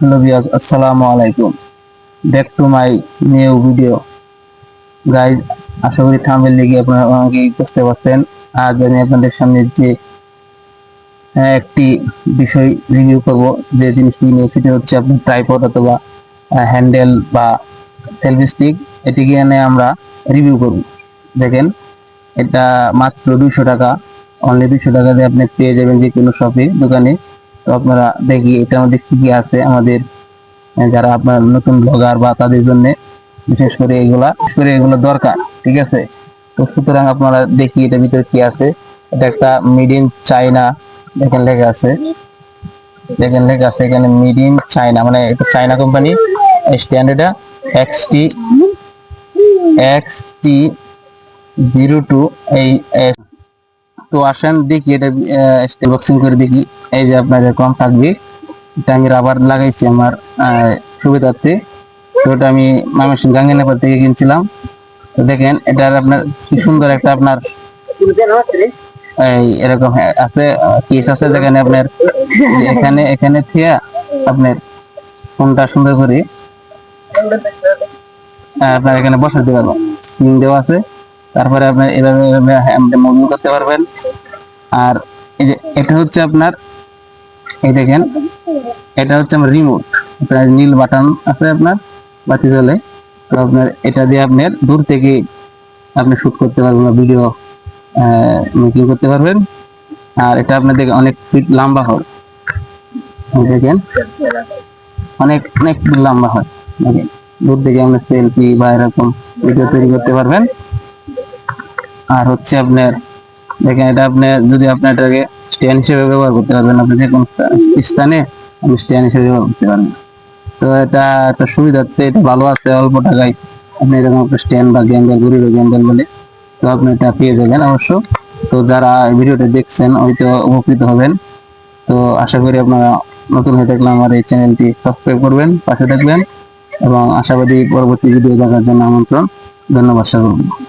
Hello Biyas আসসালামু আলাইকুম। Back to my new video guys আশা করি থামেল লিগে আপনারা অনেকেই বুঝতে পারছেন। আজ আমি আপনাদের সামনে যে একটি বিষয় রিভিউ করব। যে জিনিসটি নিয়ে, সেটি হচ্ছে আপনার ট্রাইপড অথবা হ্যান্ডেল বা সেলফি স্টিক এটিকে এনে আমরা রিভিউ করব। দেখেন, এটা মাত্র দুশো টাকা। অনলি দুশো টাকা দিয়ে আপনি পেয়ে যাবেন যে কোনো শপে দোকানে। তো আপনারা দেখি, এটার মধ্যে কি কি আছে আমাদের যারা আপনার নতুন ব্লগার বা তাদের জন্য বিশেষ করে এগুলা, বিশেষ করে এগুলো দরকার, ঠিক আছে? তো সুতরাং আপনারা দেখি এটার ভিতরে কি আছে। এটা একটা মিড ইন চাইনা দেখেন লেখা আছে। দেখেন লেখা আছে এখানে মিড ইন চাইনা মানে এটা China company standard X T X T zero two এই তো আসেন দেখি এটা বক্সিং করে দেখি। এই যে আপনার কম থাকবে এটা আমি রাবার লাগাইছি আমার সুবিধার্থে। তো ওটা আমি মামেশন গাঙ্গেনাপার থেকে কিনছিলাম। তো দেখেন, এটার আপনার কি সুন্দর একটা আপনার, এই এরকম আছে কেস আছে যেখানে আপনার। এখানে এখানে থিয়া আপনার ফোনটা সুন্দর করে আপনার এখানে বসাতে পারবেন স্ক্রিন দেওয়া আছে। তারপরে আপনার এভাবে এভাবে মুভিং করতে পারবেন। আর এই যে, এটা হচ্ছে আপনার এই দেখেন, এটা হচ্ছে আমার রিমোট আপনার নীল বাটন আছে আপনার, বাতি জ্বলে। তো আপনার এটা দিয়ে আপনার দূর থেকে আপনি শুট করতে পারবেন ভিডিও মেকিং করতে পারবেন। আর এটা আপনার দেখে অনেক ফিট লম্বা হয়। দেখেন, অনেক অনেক লম্বা হয়। দেখেন, দূর থেকে আপনি সেলফি বা এরকম ভিডিও তৈরি করতে পারবেন। আর হচ্ছে আপনার, দেখেন, এটা আপনি যদি আপনার এটাকে স্ট্যান্ড হিসেবে ব্যবহার করতে পারবেন আপনি যে কোনো স্থানে, আপনি স্ট্যান্ড হিসেবে ব্যবহার করতে পারবেন। তো এটা একটা সুবিধার্থে এটা ভালো আছে অল্প টাকায়। আপনি এরকম একটা স্ট্যান্ড বা গ্যাম্বেল গরিব গ্যাম্বেল বলে, তো আপনি এটা পেয়ে যাবেন অবশ্য। তো যারা ভিডিওটা দেখছেন, হয়তো উপকৃত হবেন। তো আশা করি আপনারা নতুন হয়ে থাকলে আমার এই চ্যানেলটি সাবস্ক্রাইব করবেন, পাশে থাকবেন। এবং আশাবাদী পরবর্তী ভিডিও দেখার জন্য আমন্ত্রণ। ধন্যবাদ সকলকে